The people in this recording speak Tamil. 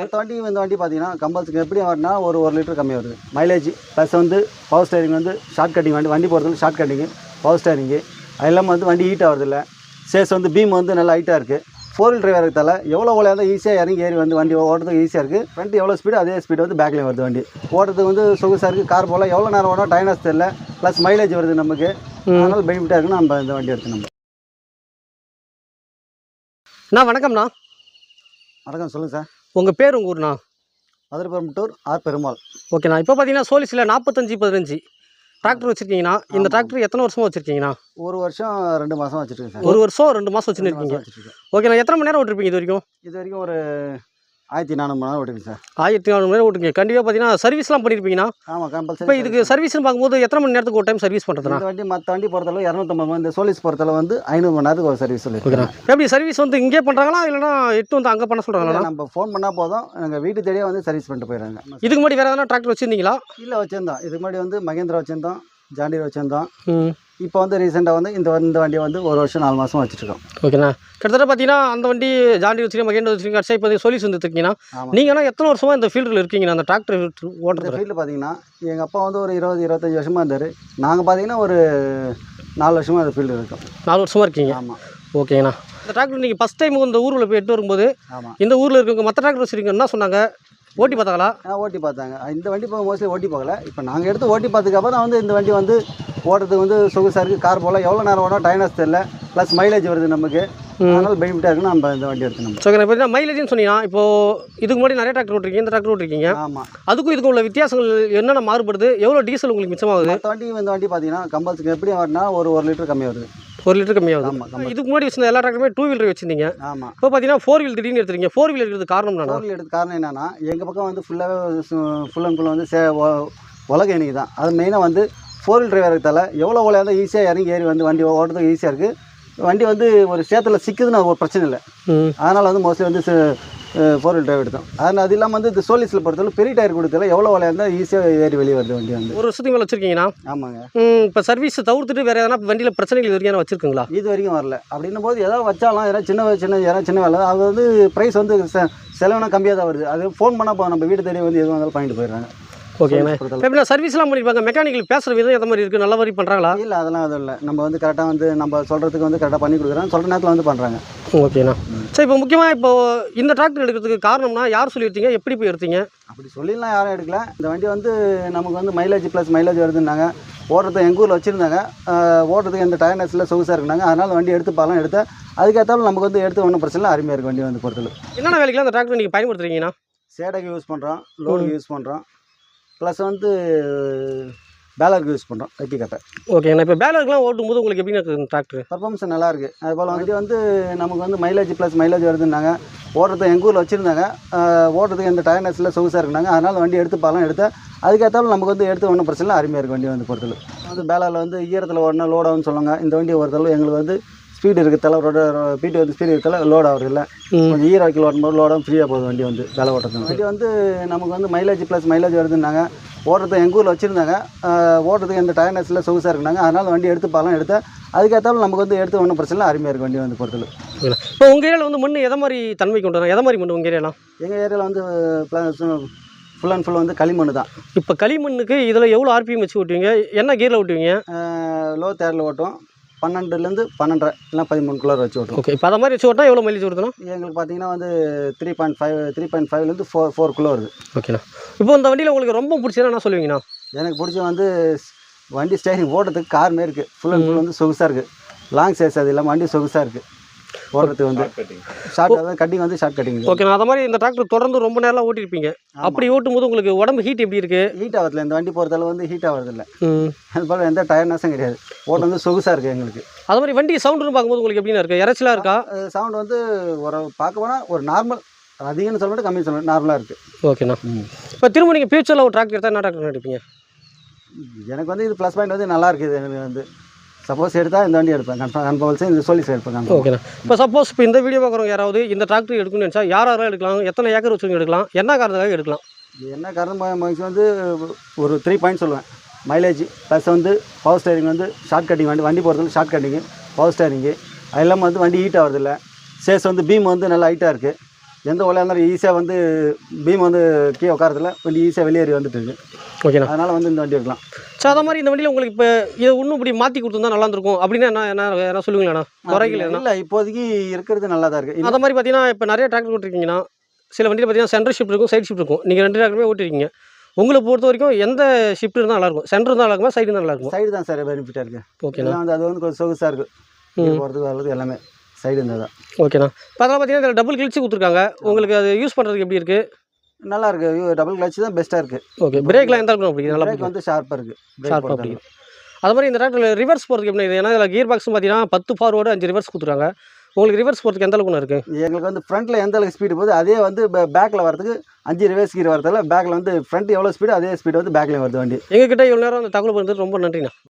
மற்ற வண்டி இந்த வண்டி பார்த்தீங்கன்னா கம்பல்சரி எப்படி வரனா ஒரு ஒரு லிட்டர் கம்மி வருது மைலேஜ் ப்ளஸ் வந்து பவர் ஸ்டேரிங் வந்து ஷார்ட் கட்டிங் வண்டி வண்டி போகிறதுக்கு ஷார்ட் கட்டிங்கு பவர் ஸ்டேரிங்கு அது இல்லாமல் வந்து வண்டி ஹீட் ஆகுறதில்ல. சேஸ் வந்து பீம் வந்து நல்லா ஹைட்டாக இருக்குது ஃபோர் வீல் டிரைவர் இருக்கதால எவ்வளோ ஓலையாக ஈஸியாக இறங்கி ஏறி வந்து வண்டி ஓட்டுறதுக்கு ஈஸியாக இருக்குது ஃப்ரண்ட் எவ்வளோ ஸ்பீடு அதே ஸ்பீடு வந்து பேக்லேயும் வருது வண்டி. ஓட்டுறதுக்கு வந்து சொகுசாக இருக்குது கார் போல் எவ்வளோ நேரம் ஓடும் டைனஸ் தெரியல. ப்ளஸ் மைலேஜ் வருது நமக்கு. அதனால் பெனிஃபிட்டாக இருக்குன்னு நம்ம இந்த வண்டி எடுத்து நம்ம. அண்ணா வணக்கம்ண்ணா. வணக்கம் சொல்லுங்கள் சார் உங்கள் பேர் உங்கள் ஊர்ண்ணா? மதுரைப்பெரும்புட்டூர் ஆர் பெருமாள். ஓகேண்ணா இப்போ பார்த்தீங்கன்னா சோலிஸில் நாற்பத்தஞ்சு பதினஞ்சு டிராக்டர் வச்சுருக்கீங்கன்னா இந்த டிராக்டர் எத்தனை வருஷமாக வச்சுருக்கீங்கண்ணா? ஒரு வருஷம் ரெண்டு மாதம் வச்சுருக்கேன் சார். ஒரு வருஷம் ரெண்டு மாதம் வச்சுருக்கீங்க. ஓகேண்ணா எத்தனை மணி நேரம் ஓட்டிருப்பீங்க இது வரைக்கும்? இது வரைக்கும் ஒரு ஆயிரத்தி நானூறு மணி நேரம் ஓட்டிருக்கு சார். ஆயிரத்தி நானூறு மணி நேரம் ஓட்டுங்க. கண்டிப்பாக பார்த்தீங்கன்னா சர்வீஸ்லாம் பண்ணியிருப்பீங்கண்ணா ஆமாம் இப்போ கம்பல்சரி இதுக்கு சர்வீஸ்னு பார்க்கும்போது எத்தனை மணி நேரத்துக்கு ஒரு டைம் சர்வீஸ் பண்ணுறதுண்ணா இந்த வண்டி மற்ற வண்டி பொறுத்தளவு இரநூத்தம்பது இந்த சோலிஸ் பொறுத்தளவு வந்து ஐநூறு மணி நேரத்துக்கு ஒரு சர்வீஸ் சொல்லியிருக்கேன் எப்படி சர்வீஸ் வந்து இங்கே பண்ணுறாங்களா இல்லைனா எட்டு வந்து அங்கே பண்ண சொல்கிறாங்களா நம்ம ஃபோன் பண்ணால் போதும். எங்கள் வீட்டு தேடியே வந்து சர்வீஸ் பண்ணிட்டு போயிடுறாங்க. இதுக்கு முன்னாடி வேறு எதனா டிராக்டர் வச்சுருந்தீங்களா? இல்லை வச்சுருந்தோம். இதுக்கு முன்னாடி வந்து மகேந்திரா வச்சுருந்தோம். ஜாண்டியர் வச்சுருந்தோம். இப்போ வந்து ரீசெண்டாக வந்து இந்த இந்த வண்டியை வந்து ஒரு வருஷம் நாலு மாதம் வச்சுருக்கோம் ஓகேண்ணா. கிட்டத்தட்ட பார்த்தீங்கன்னா அந்த வண்டி ஜாண்டி வச்சுருக்கீங்க மகேந்திர வச்சுருக்கீங்க கடைசியாக இப்போ சோலிஸ் வந்துருக்கீங்கன்னா ஆமாம் நீங்கன்னா எத்தனை வருஷமாக இந்த ஃபீல்டில் இருக்கீங்கண்ணா அந்த டிராக்டர் இந்த ஓட்டுறது ஃபீல்டில் பார்த்தீங்கன்னா எங்கள் அப்பா வந்து ஒரு இருபது இருபத்தஞ்சி வருஷமாக இருந்தார். நாங்கள் பார்த்தீங்கன்னா ஒரு நாலு வருஷமாக அந்த ஃபீல்டு இருக்கோம். நாலு வருஷமாக இருக்கீங்க? ஆமாம் ஓகேண்ணா. இந்த டிராக்டர் நீங்கள் ஃபஸ்ட் டைம் இந்த ஊரில் போய் எட்டு வரும்போது இந்த ஊரில் இருக்கவங்க மற்ற டிராக்டர் வச்சுருக்கீங்க என்ன சொன்னாங்க. ஓட்டி பார்த்தாங்களா? ஆ ஓட்டி பார்த்தாங்க. இந்த வண்டி போக மோஸ்ட்லி ஓட்டி போகல இப்போ நாங்கள் எடுத்து ஓட்டி பார்த்ததுக்கப்புறம் தான் வந்து இந்த வண்டி வந்து ஓட்டுறதுக்கு வந்து சொகுசாக இருக்குது கார் போல் எவ்வளோ நேரம் ஓடும்? டைனஸ் தெரியல. ப்ளஸ் மைலேஜ் வருது நமக்கு. அதனால் பெனிஃபிட்டாக இருக்குன்னு நம்ம இந்த வண்டி எடுத்து நம்ம ஸோ இப்போ மைலேஜ்னு சொன்னீங்கன்னா இப்போ இதுக்கு முன்னாடி நிறைய டிராக்டர் ஓட்டிருக்கீங்க இந்த டிராக்டர் ஓட்டிருக்கீங்க. ஆமாம் அதுக்கும் இதுக்கும் உள்ள வித்தியாசங்கள் என்னென்ன மாறுபடுது? எவ்வளோ டீசல் உங்களுக்கு மிச்சமாகுது? மற்ற வண்டி இந்த வண்டி பார்த்தீங்கன்னா கம்பல்சரி எப்படி வரனா ஒரு ஒரு லிட்டர் கம்மி வருது. ஒரு லிட்டர் கம்மியாகுது இதுக்கு முன்னாடி வச்சிருந்த எல்லா டிராக்டருமே டூ வீலர் வச்சிருந்தீங்க. ஆமாம் இப்போ பார்த்தீங்கன்னா ஃபோர் வீல் திடீர்னு எடுத்துருக்கீங்க. ஃபோர் வீல் எடுக்கிறது காரணம் ஃபோர் எடுத்து காரணம் என்னன்னா எங்கள் பக்கம் வந்து ஃபுல்லாகவே ஃபுல் அண்ட் ஃபுல் வந்து சே உலக எண்ணிக்கை தான். அது மெயினாக வந்து ஃபோர் வீல் டிரைவர் இருக்கதால எவ்வளோ தான் ஈஸியாக இறங்கி ஏறி வந்து வண்டி ஓட்டுறதுக்கு ஈஸியாக இருக்குது வண்டி வந்து ஒரு சேத்துல சிக்குதுன்னு ஒரு பிரச்சனை இல்லை. அதனால் வந்து மோஸ்ட்லி வந்து ஃபோர் வீல் டிரைவ் எடுத்தோம். அதனால் அது இல்லாமல் வந்து இந்த சோலிஸில் பொறுத்தவரை பெரிய டயர் கொடுத்தல எவ்வளோ ஓலையாக இருந்தால் ஈஸியாக ஏறி வெளியே வருது வண்டி வந்து. ஒரு வருஷத்துக்கு மேலே வச்சிருக்கீங்கன்னா ஆமாங்க. இப்போ சர்வீஸ் தவிர்த்துட்டு வேறு எதனா வண்டியில் பிரச்சனைகள் வரைக்கும் வச்சிருக்கீங்களா? இது வரைக்கும் வரல. அப்படின்னும் போது ஏதாவது வச்சாலும் ஏதாவது சின்ன சின்ன யாராவது சின்ன வேலை அது வந்து ப்ரைஸ் வந்து செலவுனா கம்மியாக தான் வருது. அது ஃபோன் பண்ணால் நம்ம வீட்டு தேடி வந்து எதுவும் வந்தாலும் பண்ணிட்டு போயிடுறாங்க. எப்படின்னா சர்வீஸ்லாம் பண்ணியிருப்பாங்க மெக்கானிக்கல் பேசுகிற விதம் எந்த மாதிரி இருக்குது நல்ல மாதிரி பண்ணுறாங்களா இல்லை அதெல்லாம் அது இல்லை. நம்ம வந்து கரெக்டாக வந்து நம்ம சொல்கிறதுக்கு வந்து கரெக்டாக பண்ணி கொடுக்குறோம். சொல்கிற நேரத்தில் வந்து பண்ணுறாங்க ஓகேண்ணா சரி இப்போ முக்கியமாக இப்போ இந்த டிராக்டர் எடுக்கிறதுக்கு காரணம்னா யார் சொல்லியிருந்தீங்க எப்படி போய் எடுத்தீங்க? அப்படி சொல்லிலாம் யாரும் எடுக்கல. இந்த வண்டி வந்து நமக்கு வந்து மைலேஜ் ப்ளஸ் மைலேஜ் வருதுன்னாங்க. ஓடுறது எங்கள் ஊரில் வச்சுருந்தாங்க. ஓடுறதுக்கு எந்த டயர்னஸில் சொகுசாக இருக்குனாங்க. அதனால் வண்டி எடுத்து பாலாம் எடுத்தேன். அதுக்கேற்றாலும் நமக்கு வந்து எடுத்து ஒன்றும் பிரச்சனை அருமையாக இருக்குது வண்டி வந்து பொறுத்தளவு. என்னென்ன வேலைக்கெல்லாம் இந்த டிராக்டர் நீங்கள் பயன்படுத்துறீங்கண்ணா? சேடைக்கு யூஸ் பண்ணுறோம் லோடுக்கு யூஸ் பண்ணுறோம் ப்ளஸ் வந்து பேலருக்கு யூஸ் பண்ணுறோம் வெட்டி கட்டை. ஓகேண்ணா இப்போ பேலருக்குலாம் ஓட்டும் போது உங்களுக்கு எப்படி இருக்குது டிராக்டர் பர்ஃபார்மன்ஸ் நல்லா இருக்குது அதுபோல் வண்டி வந்து நமக்கு வந்து மைலேஜ் ப்ளஸ் மைலேஜ் வருதுன்னாங்க. ஓடுறது எங்கள் ஊரில் வச்சுருந்தாங்க. ஓடுறதுக்கு எந்த டயர்னஸில் சொகுசாக இருக்குனாங்க. அதனால் வண்டி எடுத்து பாலாம் எடுத்தேன். அதுக்கேற்றாலும் நமக்கு வந்து எடுத்து ஒன்றும் பிரச்சனை இல்லை. அருமையாக இருக்குது வண்டி வந்து பொறுத்தளவு. வந்து பேலரில் வந்து ஈரத்தில் ஓடனா லோட் ஆகும்னு சொல்லுவாங்க. இந்த வண்டி ஒருத்தளவு எங்களுக்கு வந்து ஸ்பீடு இருக்கிறதால ரோட பீட்டு வந்து ஸ்பீடு இருக்கிறதால லோட் ஆகுறது இல்லை. கொஞ்சம் ஈர வைக்கல் ஓட்டும்போது லோடாக ஃப்ரீயாக போகுது வண்டி வந்து வேலை ஓட்டுறது வண்டி வந்து நமக்கு வந்து மைலேஜ் ப்ளஸ் மைலேஜ் வருதுன்னாங்க. ஓடுறது எங்கள் ஊரில் வச்சுருந்தாங்க. ஓடுறதுக்கு எந்த டயர்னஸில் சொகுசாக இருக்குனாங்க. அதனால் வண்டி எடுத்து பாலாம் எடுத்தேன் அதுக்கேற்றாலும் நமக்கு வந்து எடுத்து ஒன்றும் பிரச்சனை இல்லை. அருமையாக இருக்குது வண்டி வந்து பொறுத்தளவு. இப்போ உங்கள் ஏரியாவில் வந்து மண் எதை மாதிரி தன்மை கொண்டு எதை மாதிரி மண் உங்கள் ஏரியாலாம்? எங்கள் ஏரியாவில் வந்து ஃபுல் அண்ட் ஃபுல் வந்து களிமண் தான். இப்போ களிமண்ணுக்கு இதில் எவ்வளோ ஆர்பிஎம் வச்சு ஓட்டுவீங்க? என்ன கியரில் ஓட்டுவீங்க? லோ தேரில் ஓட்டும் பன்னெண்டுலேருந்து பன்னெண்டரை இல்லை பதிமூணுக்குள்ளே வச்சு ஓட்டும் ஓகே இப்போ அதை மாதிரி வச்சு ஓட்டினா எவ்வளோ மைலேஜ் வருதுண்ணா எங்களுக்கு பார்த்தீங்கன்னா வந்து three point five three point ஃபைவ்லேருந்து ஃபோர் ஃபோருக்குள்ளே வருது. ஓகேண்ணா. இப்போ இந்த வண்டியில் உங்களுக்கு ரொம்ப பிடிச்சதுன்னா என்ன சொல்லுவீங்கண்ணா? எனக்கு பிடிச்ச வந்து வண்டி ஸ்டைரிங் ஓட்டுறதுக்கு கார் மாரி இருக்குது ஃபுல் அண்ட் ஃபுல் வந்து சொகுசாக இருக்குது லாங் சைஸ் அது இல்லாமல் வண்டி சொகுசாக இருக்குது ஓடுறதுக்கு வந்து ஷார்ட் அதாவது கட்டிங் வந்து ஷார்ட் கட்டிங் ஓகேண்ணா அதை மாதிரி இந்த டிராக்டர் தொடர்ந்து ரொம்ப நேரம் ஓட்டிருப்பீங்க அப்படி ஓட்டும் போது உங்களுக்கு உடம்பு ஹீட் எப்படி இருக்கு? ஹீட் ஆகிறதுல இந்த வண்டி போகிறதால வந்து ஹீட் ஆகிறதில்ல ம். அது போல் எந்த டயர்னஸும் கிடையாது. ஓட்ட வந்து சொகுசாக இருக்குது எங்களுக்கு. அது மாதிரி வண்டி சவுண்டுன்னு பார்க்கும்போது உங்களுக்கு எப்படிண்ணா இருக்கு? இறைச்சலாக இருக்கா? சவுண்ட் வந்து ஒரு பார்க்க போனால் ஒரு நார்மல் அதிகம்னு சொல்ல மாட்டேன் கம்மி சொல்ல நார்மலாக இருக்குது ஓகேண்ணா இப்போ திரும்ப நீங்கள் ஃபியூச்சரில் ஒரு டிராக்டர் எடுத்தால் என்ன டிராக்டர் எடுப்பீங்க? எனக்கு வந்து இது ப்ளஸ் பாயிண்ட் வந்து நல்லா இருக்குது எனக்கு வந்து. சப்போஸ் எடுத்தால் இந்த வண்டி எடுப்பேன். கன்ஃபார்ம் கன்ஃபார்ம் இந்த சொல்லி எடுப்பேன் கன்ஃபார்ம் ஓகேண்ணா இப்போ சப்போஸ் இப்போ இந்த வீடியோ பார்க்குறவங்க யாராவது இந்த டிராக்டர் எடுக்கணும்னு நினச்சா யார் யாரும் எடுக்கலாம்? எத்தனை ஏக்கர் வச்சுங்க எடுக்கலாம்? என்ன காரணத்துக்காக எடுக்கலாம்? என்ன காரணம்? வந்து ஒரு த்ரீ பாயிண்ட் சொல்லுவேன். மைலேஜ் ப்ளஸ் வந்து பவர் ஸ்டேரிங் வந்து ஷார்ட் கட்டிங் வண்டி வண்டி போகிறதுல ஷார்ட் கட்டிங்கு பவர் ஸ்டேரிங்கு அது இல்லாமல் வந்து வண்டி ஹீட் ஆகிறதில்ல சேஸ் வந்து பீம் வந்து நல்லா ஹைட்டாக இருக்குது எந்த ஒலையாக இருந்தாலும் ஈஸியாக வந்து பீம் வந்து கீழே உட்காரத்துல கொஞ்சம் ஈஸியாக வெளியேறி வந்துட்டு இருக்கு ஓகேண்ணா. அதனால் வந்து இந்த வண்டி எடுக்கலாம். ஸோ அதே மாதிரி இந்த வண்டியில் உங்களுக்கு இப்போ இதை இன்னும் இப்படி மாற்றி கொடுத்துருந்தா நல்லா இருந்திருக்கும். அப்படின்னா என்ன என்ன என்ன சொல்லுங்களேண்ணா குறைகள் இல்லை இப்போதைக்கு இருக்கிறது நல்லா தான் இருக்குது அந்த மாதிரி பார்த்தீங்கன்னா இப்போ நிறைய டிராக்டர் ஓட்டிருக்கீங்கன்னா சில வண்டியில் பார்த்தீங்கன்னா சென்டர் ஷிஃப்ட் இருக்கும் சைடு ஷிஃப்ட் இருக்கும். நீங்கள் ரெண்டு டிராக்டருமே ஓட்டிருக்கீங்க. உங்களை பொறுத்த வரைக்கும் எந்த ஷிஃப்ட் இருந்தால் நல்லாயிருக்கும் சென்டர் இருந்தால் நல்லா இருக்குமா? சைடு இருந்தால் நல்லா இருக்கும்? சைடு தான் சார் பெனிஃபிட்டாக இருக்குது வந்து அது வந்து கொஞ்சம் சொகுசாக இருக்குது போகிறதுக்கு வர்றது எல்லாமே. சைடு இருந்தால் தான். ஓகேண்ணா. அதெல்லாம் பார்த்தீங்கன்னா இதில் டபுள் கிழிச்சு கொடுத்துருக்காங்க. உங்களுக்கு அது யூஸ் பண்ணுறதுக்கு எப்படி இருக்குது நல்லா இருக்குது டபுள் கிளச் தான் பெஸ்ட்டாக இருக்குது ஓகே பிரேக்லாம் எந்த அளவுக்கு பிடிக்கும்? நல்லா பிரேக் வந்து ஷார்ப்பாக இருக்குது ஷார்ப்பாக பிடிக்கும். அது மாதிரி இந்த டிராக்டரில் ரிவர்ஸ் போகிறதுக்கு எப்படி இது ஏன்னா இதில் கியர் பாக்ஸ் பார்த்தீங்கன்னா பத்து ஃபார்வர்டு அஞ்சு ரிவர்ஸ் கொடுத்துருக்காங்க. உங்களுக்கு ரிவர்ஸ் போகிறதுக்கு எந்த அளவுக்கு இருக்குது எங்களுக்கு வந்து ஃப்ரண்ட்டில் எந்த அளவுக்கு ஸ்பீடு போகுது அதே வந்து பேக்கில் வரதுக்கு அஞ்சு ரிவர்ஸ் கீர் வரதில்ல பேக்கில் வந்து ஃப்ரண்ட் எவ்வளோ ஸ்பீடு அதே ஸ்பீடு வந்து பேக்லேயும் வருது வண்டி. எங்ககிட்ட இவ்வளோ நேரம் அந்த தகவல் பண்ணுறது ரொம்ப நன்றிண்ணா.